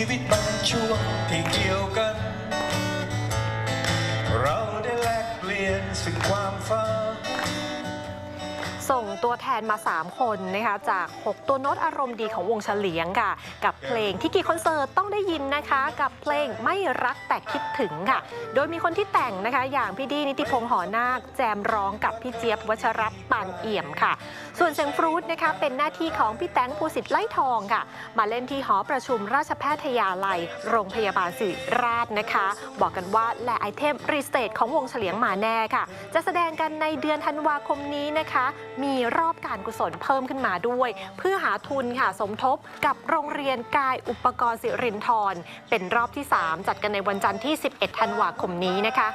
ีวิตบางช่วงที่เกี่ยวกัน เราได้แลกเปลี่ยนสิ่งความฝัน ส่งตัวแทนมา 3 คนนะคะจาก 6 ตัวโน้ตอารมณ์ดีของวงเฉลียงค่ะ กับเพลงที่กี่คอนเสิร์ตต้องได้ยินนะคะ กับเพลงไม่รักแต่คิดถึงค่ะ โดยมีคนที่แต่งนะคะอย่างพี่ดีนิติพงษ์หอนาค แจมร้องกับพี่เจี๊ยบวัชรปานเอี่ยมค่ะ ส่วนเสียงฟรุตนะคะเป็นหน้าที่ของพี่แตงภูสิทธิ์ไล่ทองค่ะ มาเล่นที่หอประชุมราชแพทยาลัย โรงพยาบาลสิริราชนะคะ บอกกันว่าและไอเทมรีสเตทของวงเฉลียงมาแน่ค่ะ จะแสดงกันในเดือนธันวาคมนี้นะคะมีรอบการกุศลเพิ่มขึ้นมาด้วย เพื่อหาทุนค่ะสมทบกับโรงเรียนกายอุปกรณ์สิรินทรเป็นรอบที่ 3 จัดกันในวันจันทร์ที่ 11 ธันวาคมนี้นะคะ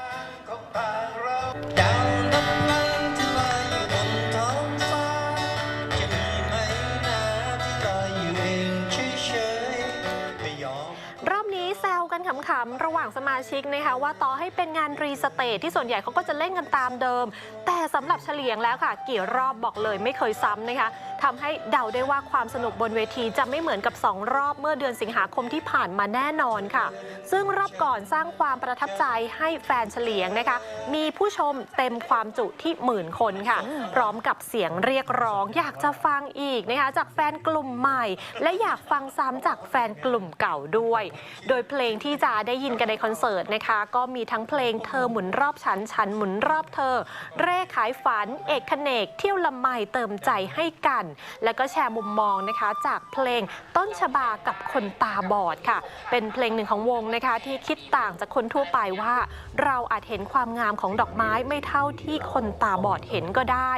ขำระหว่างสมาชิกนะคะว่าต่อให้เป็นงานรีสเตทที่ส่วนใหญ่เขาก็จะเล่นกันตามเดิม แต่สำหรับเฉลียงแล้วค่ะ กี่รอบบอกเลยไม่เคยซ้ำนะคะ ทำให้เดาได้ว่าความสนุกบนเวทีจะไม่เหมือนกับ 2 รอบเมื่อเดือนสิงหาคมที่ผ่านมาแน่นอนค่ะ ซึ่งรอบก่อนสร้างความประทับใจให้แฟนเฉลียงนะคะ มีผู้ชมเต็มความจุที่หมื่นคนค่ะ พร้อมกับเสียงเรียกร้อง อยากจะฟังอีกนะคะจากแฟนกลุ่มใหม่ และอยากฟังซ้ำจากแฟนกลุ่มเก่าด้วย โดยเพลงที่จะได้ยินกันในคอนเสิร์ตนะคะ ก็มีทั้งเพลงเธอหมุนรอบฉันฉันหมุนรอบเธอ เร่ขายฝัน เอกเนกเที่ยวละไมเติมใจให้กันแล้วก็แชร์มุมมองนะคะจากเพลงต้นฉบากับคนตาบอดค่ะ เป็นเพลงหนึ่งของวงนะคะที่คิดต่างจากคนทั่วไปว่า เราอาจเห็นความงามของดอกไม้ไม่เท่าที่คนตาบอดเห็นก็ได้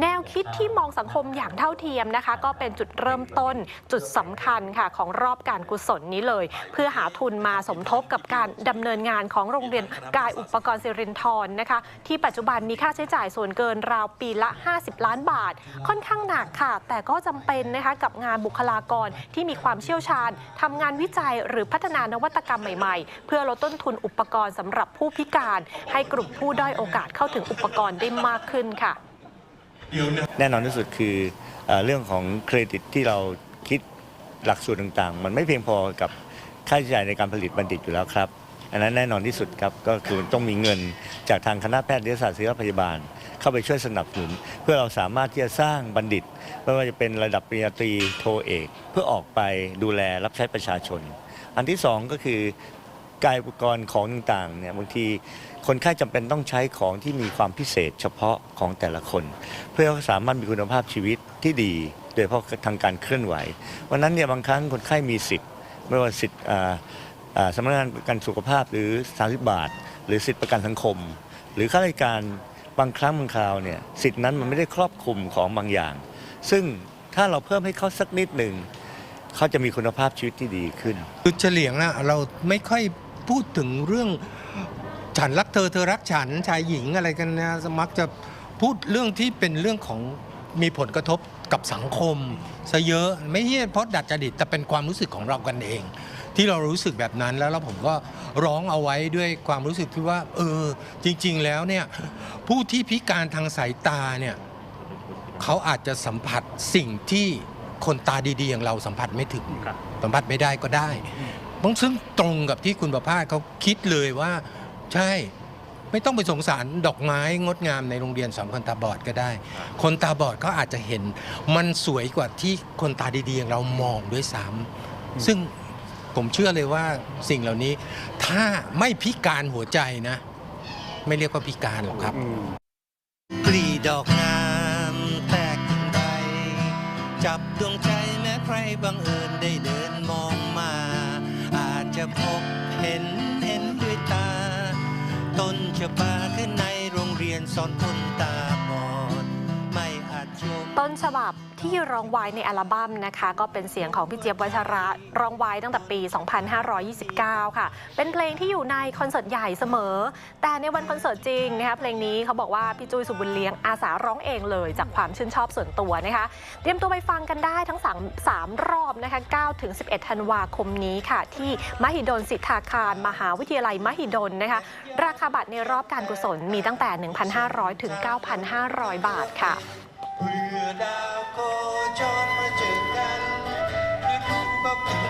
แนวคิดที่มองสังคมอย่างเท่าเทียมนะคะ ก็เป็นจุดเริ่มต้นจุดสำคัญค่ะของรอบการกุศลนี้เลย เพื่อหาทุนมาสมทบกับการดำเนินงานของโรงเรียนกายอุปกรณ์สิรินทรนะคะ ที่ปัจจุบันมีค่าใช้จ่ายส่วนเกินราวปีละ 50 ล้านบาท ค่อนข้างหนักค่ะแต่ก็จำเป็นนะคะกับงานบุคลากรที่มีความเชี่ยวชาญทำงานวิจัยหรือพัฒนานวัตกรรมใหม่ๆ เพื่อลดต้นทุนอุปกรณ์สำหรับผู้พิการ ให้กลุ่มผู้ด้อยโอกาสเข้าถึงอุปกรณ์ได้มากขึ้นค่ะ แน่นอนที่สุดคือเอเรื่องของเครดิตที่เราคิดหลักสูตรต่างๆ มันไม่เพียงพอกับค่าใช้จ่ายในการผลิตบัณฑิตอยู่แล้วครับ อันนั้นแน่นอนที่สุดครับก็คือต้องมีเงินจากทางคณะแพทยศาสตร์ศิริพยาบาล เข้าไปช่วยสนับสนุน เพื่อเราสามารถที่จะสร้างบัณฑิต ไม่ว่าจะเป็นระดับปริญญาตรีโทเอก เพื่อออกไปดูแลรับใช้ประชาชน อันที่สองก็คือกายอุปกรณ์ของต่างๆเนี่ยบางทีคนไข้จำเป็นต้องใช้ของที่มีความพิเศษเฉพาะของแต่ละคน เพื่อเขาสามารถมีคุณภาพชีวิตที่ดี โดยเฉพาะทางการเคลื่อนไหววันนั้นเนี่ยบางครั้งคนไข้มีสิทธิ์ ไม่ว่าสิทธิ์อ่า สำนักงานประกันสุขภาพหรือ 30 บาท หรือสิทธิประกันสังคม หรือข้าราชการบางครั้งบางคราวเนี่ยสิทธินั้นมันไม่ได้ครอบคลุมของบางอย่าง ซึ่งถ้าเราเพิ่มให้เขาสักนิดหนึ่งเขาจะมีคุณภาพชีวิตที่ดีขึ้นคือเฉลียงนะเราไม่ค่อยพูดถึงเรื่องฉันรักเธอเธอรักฉันชายหญิงอะไรกันนะมักจะพูดเรื่องที่เป็นเรื่องของมีผลกระทบกับสังคมซะเยอะไม่ใช่เพราะดัดจริตแต่เป็นความรู้สึกของเรากันเอง ที่เรารู้สึกแบบนั้นแล้วแล้วผมก็ร้องเอาไว้ด้วยความรู้สึกที่ว่า เออ จริง ๆ แล้วเนี่ยผู้ที่พิการทางสายตาเนี่ยเขาอาจจะสัมผัสสิ่งที่คนตาดีๆอย่างเราสัมผัสไม่ถึงสัมผัสไม่ได้ก็ได้บางซึ่งตรงกับที่คุณประภาสเขาคิดเลยว่า ใช่ไม่ต้องไปสงสารดอกไม้งดงามในโรงเรียนสอนคนตาบอดก็ได้ คนตาบอดเขาอาจจะเห็น มันสวยกว่าที่คนตาดีๆอย่างเรามองด้วยซ้ำซึ่ง ผมเชื่อเลยว่าสิ่งเหล่านี้ ถ้าไม่พิการหัวใจนะ ไม่เรียกว่าพิการหรอกครับปลีดอกงามแตกกิ่งใบจับดวงใจแม้ใครบังเอิญได้เดินมองมา อาจจะพบเห็นเห็นด้วยตา ต้นฉบาขึ้นในโรงเรียนสอนคนตาบอดไม่อาจชมต้นฉบับ ที่ร้องไว้ในอัลบั้มนะคะ ก็เป็นเสียงของพี่เจี๊ยบวัชระร้องไว้ตั้งแต่ปี 2529 ค่ะ เป็นเพลงที่อยู่ในคอนเสิร์ตใหญ่เสมอ แต่ในวันคอนเสิร์ตจริงนะคะเพลงนี้เขาบอกว่าพี่จุ้ยสุบุญเลี้ยงอาสาร้องเองเลยจากความชื่นชอบส่วนตัวนะคะ เตรียมตัวไปฟังกันได้ทั้ง 3 3 รอบนะคะ9ถึง11 ธันวาคมนี้ค่ะ ที่มหิดลสิทธาคาร มหาวิทยาลัยมหิดลนะคะ ราคาบัตรในรอบการกุศลมีตั้งแต่ 1,500 ถึง 9,500 บาทค่ะ เพื่อดาวโคจรมาเจอกันหรือดูก็เป็น